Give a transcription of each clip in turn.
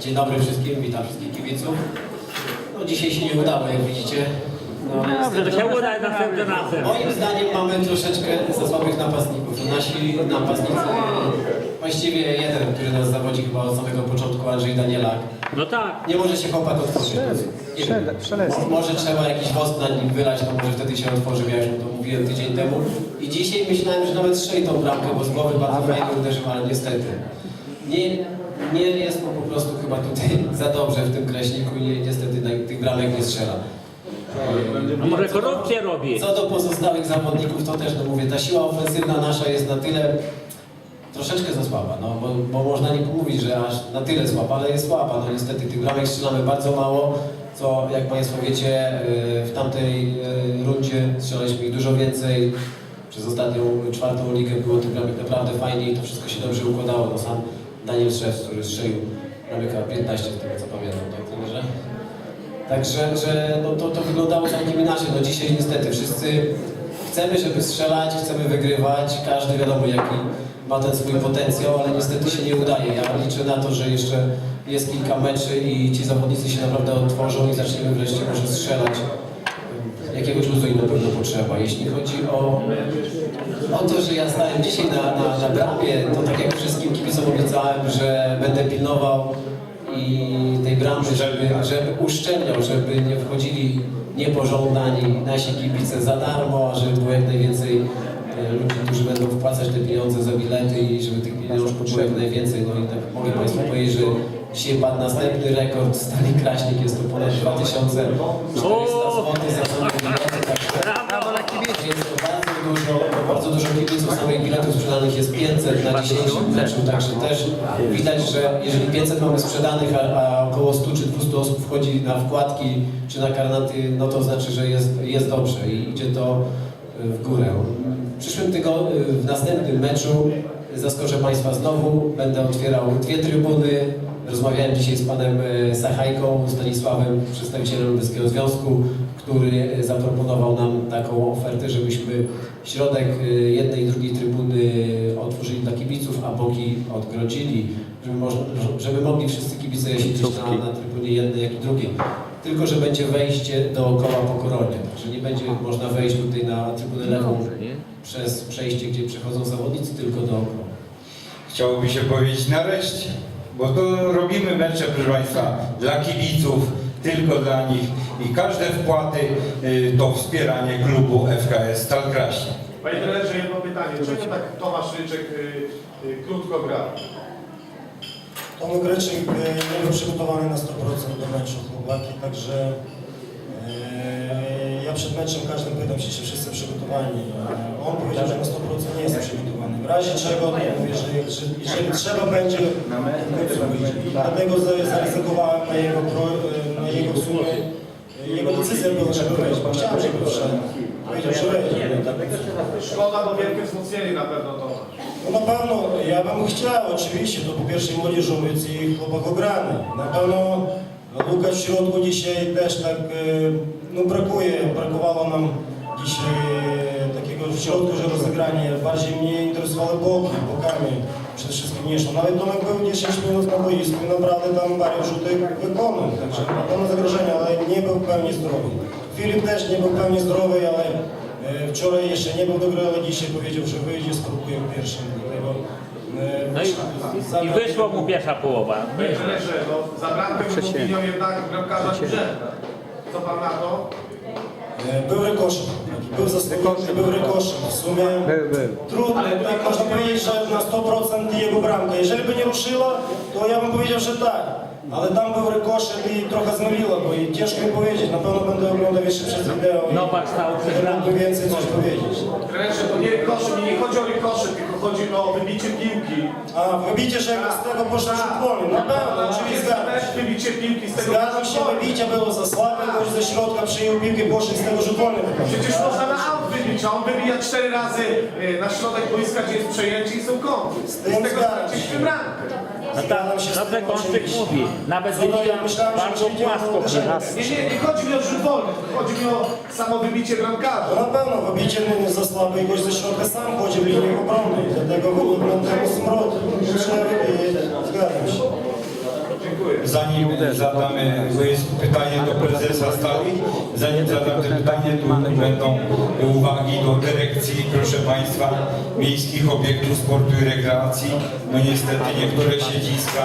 Dzień dobry wszystkim, witam wszystkich kibiców. No dzisiaj się nie udało, jak widzicie. No, Dobrze, to się uda następnym razem. Moim zdaniem mamy troszeczkę za słabych napastników. Nasi napastnicy, właściwie jeden, który nas zawodzi chyba od samego początku, Andrzej Danielak. No tak. Nie może się chłopak otworzyć. Nie wiem. Może trzeba jakiś wosk na nim wylać, to może wtedy się otworzy, ja już mu to mówiłem tydzień temu. I dzisiaj myślałem, że nawet strzeli tą bramkę, bo z głowy bardzo fajnie uderzył, ale niestety. Nie, nie jest mu po prostu chyba tutaj za dobrze w tym kreśniku i niestety na- tych bramek nie strzela. No może korupcję robi. Co do pozostałych zawodników, to też, no mówię, ta siła ofensywna nasza jest na tyle troszeczkę za słaba, no bo, bo można nie mówić, że aż na tyle słaba, ale jest słaba. No niestety tych bramek strzelamy bardzo mało, co jak Państwo wiecie, yy, w tamtej yy, rundzie strzelaliśmy ich dużo więcej. Przez ostatnią czwartą ligę było tych bramek naprawdę fajnie i to wszystko się dobrze układało. No sam Daniel Szewc, który strzelił chyba 15 z tego co pamiętam, tak? Także że no to, to wyglądało całkiem inaczej. No dzisiaj niestety wszyscy chcemy, żeby strzelać, chcemy wygrywać. Każdy wiadomo jaki ma ten swój potencjał, ale niestety się nie udaje. Ja liczę na to, że jeszcze jest kilka meczy i ci zawodnicy się naprawdę otworzą i zaczniemy wreszcie może strzelać. Jakiegoś luzu im na pewno potrzeba. Jeśli chodzi o, o to, że ja stałem dzisiaj na, na, na bramie, to tak jak wszystkim obiecałem, że będę pilnował i tej bramy, żeby, żeby uszczelniał, żeby nie wchodzili niepożądani nasi kibice za darmo, żeby było jak najwięcej e, ludzi, którzy będą wpłacać te pieniądze za bilety i żeby tych pieniążków było jak najwięcej. No i tak mogę Państwu powiedzieć, że dzisiaj padł następny rekord Stali Kraśnik, jest to ponad 2400 zł za same bilety. Także jest to bardzo dużo, bardzo dużo kibiców, samych biletów sprzedanych jest 500 na dzisiejszym meczu, także też widać, że jeżeli 500 mamy sprzedanych, a, a około 100 czy 200 osób wchodzi na wkładki czy na karnaty, no to znaczy, że jest, jest dobrze i idzie to y, w górę. W przyszłym tygodniu, w następnym meczu zaskoczę Państwa znowu, będę otwierał dwie trybuny, Rozmawiałem dzisiaj z panem e, Sachajką, Stanisławem, przedstawicielem Lubelskiego Związku, który e, zaproponował nam taką ofertę, żebyśmy środek e, jednej i drugiej trybuny otworzyli dla kibiców, a boki odgrodzili, żeby, można, żeby mogli wszyscy kibice siedzieć na, na trybunie jednej, jak i drugiej. Tylko, że będzie wejście dookoła po koronie, także nie będzie można wejść tutaj na trybunę lewą przez przejście, gdzie przechodzą zawodnicy, tylko dookoła. Chciałoby się powiedzieć nareszcie, bo to robimy mecze, proszę Państwa, dla kibiców, tylko dla nich i każde wpłaty y, to wspieranie klubu FKS Stal Kraśnie. Panie trenerze, jedno pytanie. Czemu tak Tomasz Ryczek y, y, krótko gra? Tomek Reczek e, nie był przygotowany na 100% do meczu chłopaki, także ja przed meczem każdym pytam się, czy wszyscy przygotowani. On powiedział, że na 100% nie jest przygotowany. W razie czego to mówię, że że jeżeli trzeba będzie, to Dlatego za- zaryzykowałem na jego, pro- jego w sumie, jego decyzja była, żeby wejść, bo chciałem, żeby wszedł. Powiedział, że wejdzie. Szkoda, bo wielkie wzmocnienie na pewno Tomasz. No na pewno, ja bym chciał oczywiście, to po pierwsze młodzieżowiec i chłopak ograny. Na pewno Łukasz w środku dzisiaj też tak, e, no brakuje, brakowało nam dzisiaj e, takiego w środku, że rozegranie. Bardziej mnie interesowały boki, bokami przede wszystkim nie szło. Nawet Tomek był 10 minut na boisku i naprawdę tam parę rzutek wykonał. Także na pewno zagrożenie, ale nie był w pełni zdrowy. Filip też nie był w pełni zdrowy, ale E, Wczoraj jeszcze nie był dobry, ale dzisiaj powiedział, że wyjdzie, spróbuje w pierwszym. Dlatego, e, No i, i wyszło mu pierwsza połowa. Panie trenerze, no, za bramkę wykupienią jednak bramkarza Drzewka. Co pan na to? E, Był rykoszem, był zasłużony, był rykoszem. W sumie trudno, tak można powiedzieć, że na 100% jego bramka. Jeżeli by nie ruszyła, to ja bym powiedział, że tak. Ale tam był rykoszet i trochę zmyliło, bo i ciężko mi powiedzieć. Na pewno będę oglądał jeszcze przez wideo i Nowak stał przed mógłbym bramką. więcej coś powiedzieć. Trenerze, to nie rykoszy, mi nie chodzi o rykoszy, tylko chodzi o wybicie piłki. A wybicie, że z tego poszło rzut wolny. Na pewno, oczywiście. Też wybicie piłki z tego Zgadzam się, wybicie było za słabe, gość ze środka przyjął piłkę, poszedł z tego rzut wolny. Przecież można na aut wybić, a on wybija cztery razy y, na środek boiska, gdzie jest przejęcie i są kąty. Z tego zgadzam się. bramkę. No tak, dobrze mówi. Nawet wybija ja myślałem, że bardzo płasko. Nie, nie, nie chodzi mi o rzut wolny, chodzi mi o samo wybicie bramkarza. na pewno wybicie nie za słabe i gość ze środka sam chodzi w linię obronnej, dlatego wygląda temu smrot. Zgadzam się. Zanim zadamy, bo jest pytanie do prezesa Stali, zanim zadam to pytanie, tu będą uwagi do dyrekcji, proszę Państwa, miejskich obiektów sportu i rekreacji. No niestety niektóre siedziska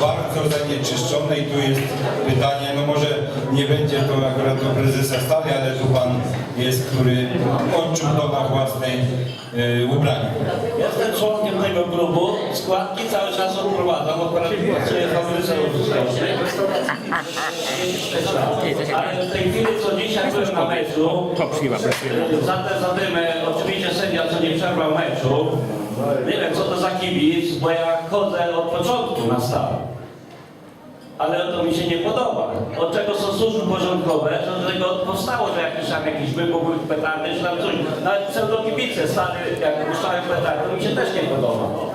bardzo zanieczyszczone i tu jest pytanie, no może nie będzie to akurat do prezesa Stali, ale tu Pan jest, który odczuł to na własnej e, ubraniu. Jestem członkiem tego klubu, składki cały czas odprowadzam, akurat Ale w tej chwili, co dzisiaj byłem na meczu, za te zadymy, oczywiście sędzia, co nie przerwał meczu, nie wiem co to za kibic, bo ja chodzę od początku na stałe. Ale to mi się nie podoba. Od czego są służby porządkowe, że do tego powstało, że jakiś tam jakiś wybuch petardy, czy tam coś. Nawet pseudokibice stary, jak puszczają petardy, to mi się też nie podoba.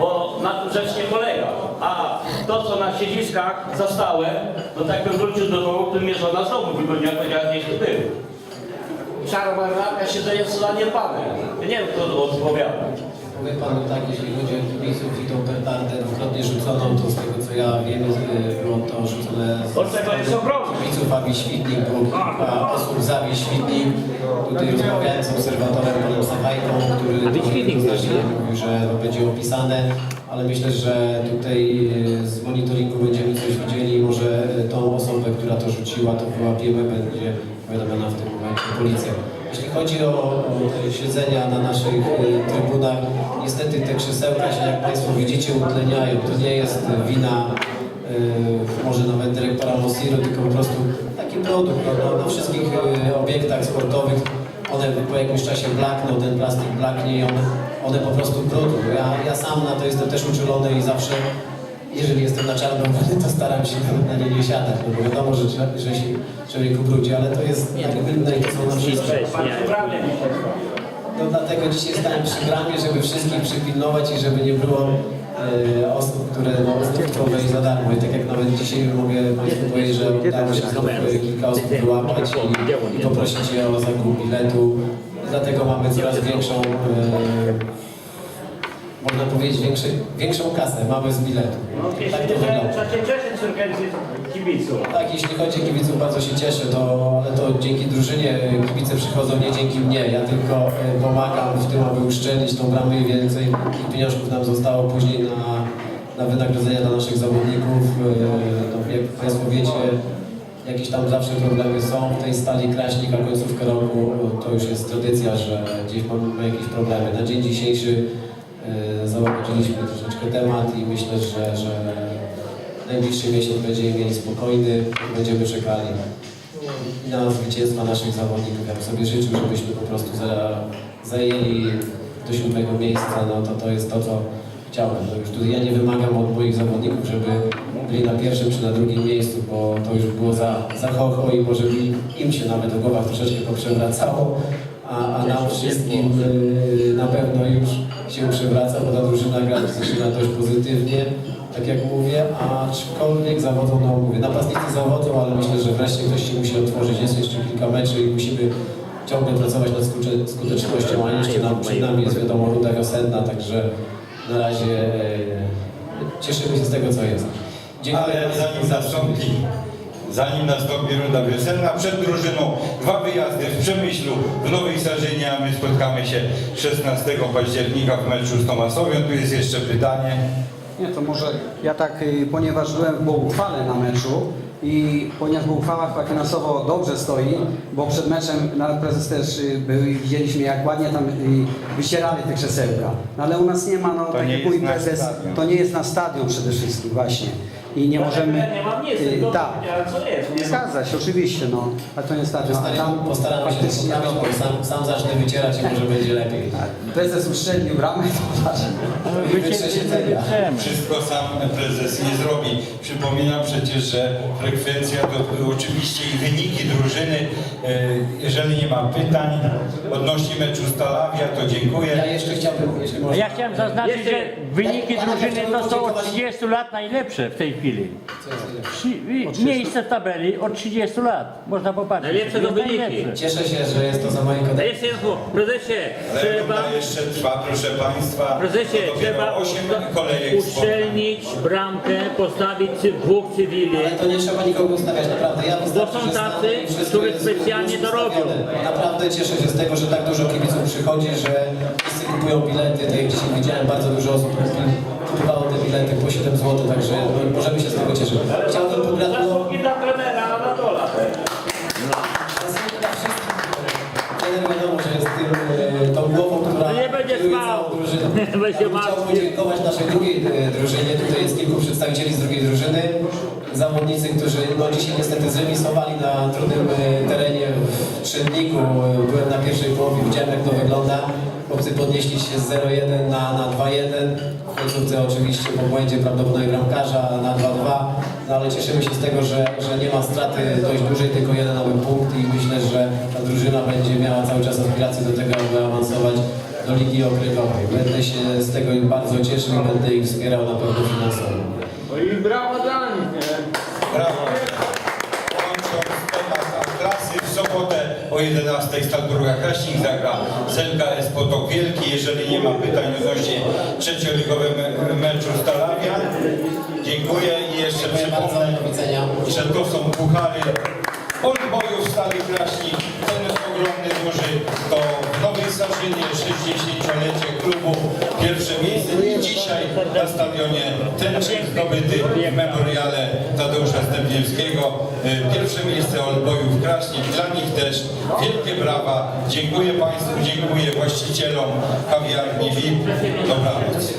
Bo na tym rzecz nie polega. A to, co na siedziskach zastałe, to tak bym wrócił do domu, gdy mnie żona znowu wygoniła, powiedziała, gdzieś ty był. Szara marynarka siedzenie jest zaniedbane. Ja nie wiem, kto odpowiada. Powiem panu tak, jeśli chodzi o kibiców i tą petardę dwukrotnie rzuconą, to z tego co ja wiem, y, było to rzucone z kibiców Awi Świdnik, było kilka osób z Awi Świdnik. Tutaj rozmawiałem z obserwatorem panem Sachajką, który właśnie. mówił, że będzie opisane, ale myślę, że tutaj y, z monitoringu będziemy coś widzieli i może y, tą osobę, która to rzuciła, to wyłapiemy, będzie powiadomiona w tym momencie policja. Jeśli chodzi o, siedzenia na naszych y, trybunach, niestety te krzesełka się, jak Państwo widzicie, utleniają. To nie jest wina y, może nawet dyrektora Mosiru, tylko po prostu taki produkt. No, na wszystkich y, obiektach sportowych one po jakimś czasie blakną, ten plastik blaknie i one, one po prostu brudzą. Ja, ja sam na to jestem też uczulony i zawsze, jeżeli jestem na czarną wodę, to staram się na nie nie siadać, no bo wiadomo, że, się człowiek ubrudzi, ale to jest tak wylne i to są na wszystko. No dlatego dzisiaj stałem przy bramie, żeby wszystkich przypilnować i żeby nie było e, osób, które no, chcą wejść za darmo. I tak jak nawet dzisiaj mogę Państwu powiedzieć, że udało się znów e, kilka osób wyłapać i, i poprosić je o zakup biletu. Dlatego mamy coraz większą, e, można powiedzieć, większy, większą kasę mamy z biletu. Tak to wygląda. Trzeba się cieszyć z organizacji kibiców. Tak, jeśli chodzi o kibiców, bardzo się cieszę, to, ale to dzięki drużynie kibice przychodzą, nie dzięki mnie. Ja tylko e, pomagam w tym, aby uszczelnić tą bramę i więcej pieniążków nam zostało później na, na wynagrodzenia dla naszych zawodników. E, No, jak Państwo wiecie, jakieś tam zawsze problemy są w tej stali Kraśnik, a końcówkę roku e, to już jest tradycja, że gdzieś mamy jakieś problemy. Na dzień dzisiejszy e, załagodziliśmy troszeczkę temat i myślę, że, że najbliższy miesiąc będziemy mieli spokojny, będziemy czekali na zwycięstwa naszych zawodników. Ja bym sobie życzył, żebyśmy po prostu za, zajęli do siódmego miejsca, no to to jest to, co chciałem. No już tutaj ja nie wymagam od moich zawodników, żeby byli na pierwszym czy na drugim miejscu, bo to już było za, za chocho i może im się nawet w głowach troszeczkę poprzewracało, a, a nam wszystkim y, na pewno już się przewraca, bo ta drużyna gra zaczyna dość pozytywnie, tak jak mówię, aczkolwiek zawodzą, no mówię, napastnicy zawodzą, ale myślę, że wreszcie ktoś się musi otworzyć, jest jeszcze kilka meczy i musimy ciągle pracować nad skutecznością, a jeszcze nam, przed nami jest wiadomo ruda wiosenna, także na razie e, cieszymy się z tego, co jest. Dziękuję. Ale zanim za nastąpi, zanim nastąpi runda wiosenna, przed drużyną dwa wyjazdy w Przemyślu, w Nowej Sarzynie, a my spotkamy się 16 października w meczu z Tomasowią. Tu jest jeszcze pytanie. Nie, to może ja tak, y, ponieważ byłem w Boguchwale na meczu i ponieważ Boguchwała chyba finansowo dobrze stoi, bo przed meczem nawet prezes też y, był i widzieliśmy jak ładnie tam y, wycierali te krzesełka. No ale u nas nie ma, no tak nie jak jest mówi na prezes, stadion. to nie jest na stadion przede wszystkim właśnie. I nie możemy... Ja nie mam nic, y, tylko tak. powiedziałem, co jest. Nie Zgadza się, oczywiście, no, ale to nie stadion. a Postaramy, tam postaramy się faktycznie poprawić, bo sam, sam zacznę wycierać i może będzie lepiej. tak, prezes uszczelnił bramę, to znaczy. Wytrze siedzenia. Wszystko sam prezes nie zrobi. Przypominam przecież, że frekwencja to oczywiście i wyniki drużyny. E, Jeżeli nie ma pytań odnośnie meczu Stalawia, to dziękuję. Ja jeszcze chciałbym, jeśli można... Ja chciałem zaznaczyć, że wyniki drużyny to są od podziękować- 30 lat najlepsze w tej chwili. Trzy- Miejsce w tabeli od 30 lat. Można popatrzeć. Najlepsze Jest to wyniki. najlepsze. Cieszę się, że jest to za moim A kodem. jeszcze jedno. Prezesie, trzeba, jeszcze trwa, proszę Państwa. prezesie, To dopiero trzeba 8 usta- kolejek spotkań. uszczelnić bramkę, postawić cy- dwóch cywili. Ale to nie trzeba nikogo ustawiać, naprawdę. Ja wystarczy, są że stanę tacy, i wszystko którzy jest specjalnie już to robią. ustawione. Naprawdę cieszę się z tego, że tak dużo kibiców przychodzi, że wszyscy kupują bilety. Jak dzisiaj widziałem, bardzo dużo osób kupowało te bilety po 7 zł, także no, możemy się z tego cieszyć. Chciałbym pogratulować. Dla trenera Anatola. Trener wiadomo, że jest tym, e, tą głową, która Nie będzie kieruje spał. całą drużyną. Będzie Ja bym chciał martwił. podziękować naszej drugiej e, drużynie. Tutaj jest kilku przedstawicieli z drugiej drużyny. Zawodnicy, którzy no, dzisiaj niestety zremisowali na trudnym e, terenie w Trzynniku. E, Byłem na pierwszej połowie, widziałem jak to wygląda. Chłopcy podnieśli się z 0-1 na, na 2-1. W końcówce oczywiście po błędzie prawdopodobnie bramkarza na 2-2. No ale cieszymy się z tego, że, że nie ma straty dość dużej, tylko jeden nowy punkt i myślę, że ta drużyna będzie miała cały czas aspiracje do tego, aby awansować do Ligi Okrygowej. Będę się z tego bardzo cieszył i będę ich wspierał na pewno finansowo. No i brawo dla nich, nie? Brawo. Kończąc temat klasy w sobotę o 11 Stalbruga Kraśnik zagra z LKS Potok Wielki. Jeżeli nie ma pytań odnośnie trzecioligowego me- meczu Stalawia, dziękuję i jeszcze Dziękuję przypomnę, że to są puchary Olbojów Stali Kraśnik. Ten ogromny duży to w Nowej Sarzynie 60-lecie klubu. Pierwsze miejsce stadionie ten czyn zdobyty w memoriale Tadeusza Stępniewskiego. Y, Pierwsze miejsce Olbojów Kraśnik. Dla nich też wielkie brawa. Dziękuję Państwu, dziękuję właścicielom kawiarni VIP. Dobranoc.